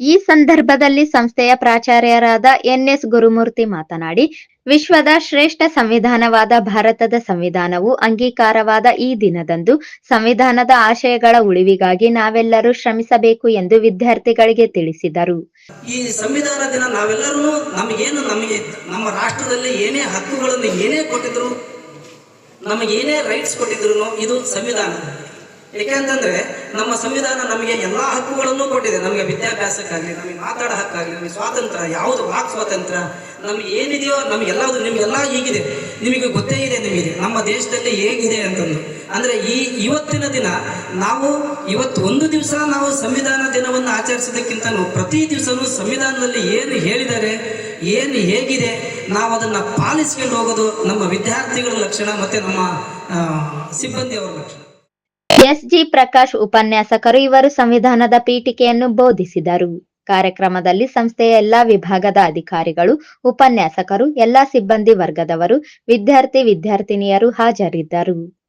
ಈ ಸಂದರ್ಭದಲ್ಲಿ ಸಂಸ್ಥೆಯ ಪ್ರಾಚಾರ್ಯರಾದ ಎನ್ಎಸ್ ಗುರುಮೂರ್ತಿ ಮಾತನಾಡಿ, ವಿಶ್ವದ ಶ್ರೇಷ್ಠ ಸಂವಿಧಾನವಾದ ಭಾರತದ ಸಂವಿಧಾನವು ಅಂಗೀಕಾರವಾದ ಈ ದಿನದಂದು ಸಂವಿಧಾನದ ಆಶಯಗಳ ಉಳಿವಿಗಾಗಿ ನಾವೆಲ್ಲರೂ ಶ್ರಮಿಸಬೇಕು ಎಂದು ವಿದ್ಯಾರ್ಥಿಗಳಿಗೆ ತಿಳಿಸಿದರು. ಈ ಸಂವಿಧಾನ ದಿನ ನಾವೆಲ್ಲರೂ ನಮಗೇನು ನಮಗೆ ನಮ್ಮ ರಾಷ್ಟ್ರದಲ್ಲಿ ಏನೇ ಹಕ್ಕುಗಳನ್ನು ಏನೇ ಕೊಟ್ಟಿದ್ರು ನಮಗೇನೇ ರೈಟ್ಸ್ ಕೊಟ್ಟಿದ್ರು ಇದು ಸಂವಿಧಾನ. ಏಕೆಂತಂದ್ರೆ ನಮ್ಮ ಸಂವಿಧಾನ ನಮಗೆ ಎಲ್ಲಾ ಹಕ್ಕುಗಳನ್ನು ಕೊಟ್ಟಿದೆ. ನಮಗೆ ವಿದ್ಯಾಭ್ಯಾಸಕ್ಕಾಗಲಿ, ನಮಗೆ ಮಾತಾಡೋ ಹಕ್ಕಾಗಲಿ, ನಮಗೆ ಸ್ವಾತಂತ್ರ್ಯ, ಯಾವುದು ವಾಕ್ ಸ್ವಾತಂತ್ರ್ಯ, ನಮ್ಗೆ ಏನಿದೆಯೋ ನಮಗೆಲ್ಲವೂ ನಿಮಗೆಲ್ಲ ಈಗಿದೆ ನಿಮಗೆ ಗೊತ್ತೇ ಇದೆ ನಿಮಗೆ, ನಮ್ಮ ದೇಶದಲ್ಲಿ ಹೇಗಿದೆ ಅಂತಂದು. ಅಂದ್ರೆ ಈ ಇವತ್ತಿನ ದಿನ ನಾವು ಇವತ್ತು ಒಂದು ದಿವಸ ನಾವು ಸಂವಿಧಾನ ದಿನವನ್ನು ಆಚರಿಸೋದಕ್ಕಿಂತ ಪ್ರತಿ ದಿವಸನೂ ಸಂವಿಧಾನದಲ್ಲಿ ಏನು ಹೇಳಿದ್ದಾರೆ, ಏನು ಹೇಗಿದೆ, ನಾವು ಅದನ್ನ ಪಾಲಿಸ್ಕೊಂಡು ಹೋಗೋದು ನಮ್ಮ ವಿದ್ಯಾರ್ಥಿಗಳ ಲಕ್ಷಣ ಮತ್ತೆ ನಮ್ಮ ಸಿಬ್ಬಂದಿಯವರ ಲಕ್ಷಣ. ಎಸ್ ಜಿ ಪ್ರಕಾಶ್ ಉಪನ್ಯಾಸಕರು ಇವರು ಸಂವಿಧಾನದ ಪೀಠಿಕೆಯನ್ನು ಬೋಧಿಸಿದರು. ಕಾರ್ಯಕ್ರಮದಲ್ಲಿ ಸಂಸ್ಥೆಯ ಎಲ್ಲಾ ವಿಭಾಗದ ಅಧಿಕಾರಿಗಳು, ಉಪನ್ಯಾಸಕರು, ಎಲ್ಲಾ ಸಿಬ್ಬಂದಿ ವರ್ಗದವರು, ವಿದ್ಯಾರ್ಥಿ, ವಿದ್ಯಾರ್ಥಿನಿಯರು ಹಾಜರಿದ್ದರು.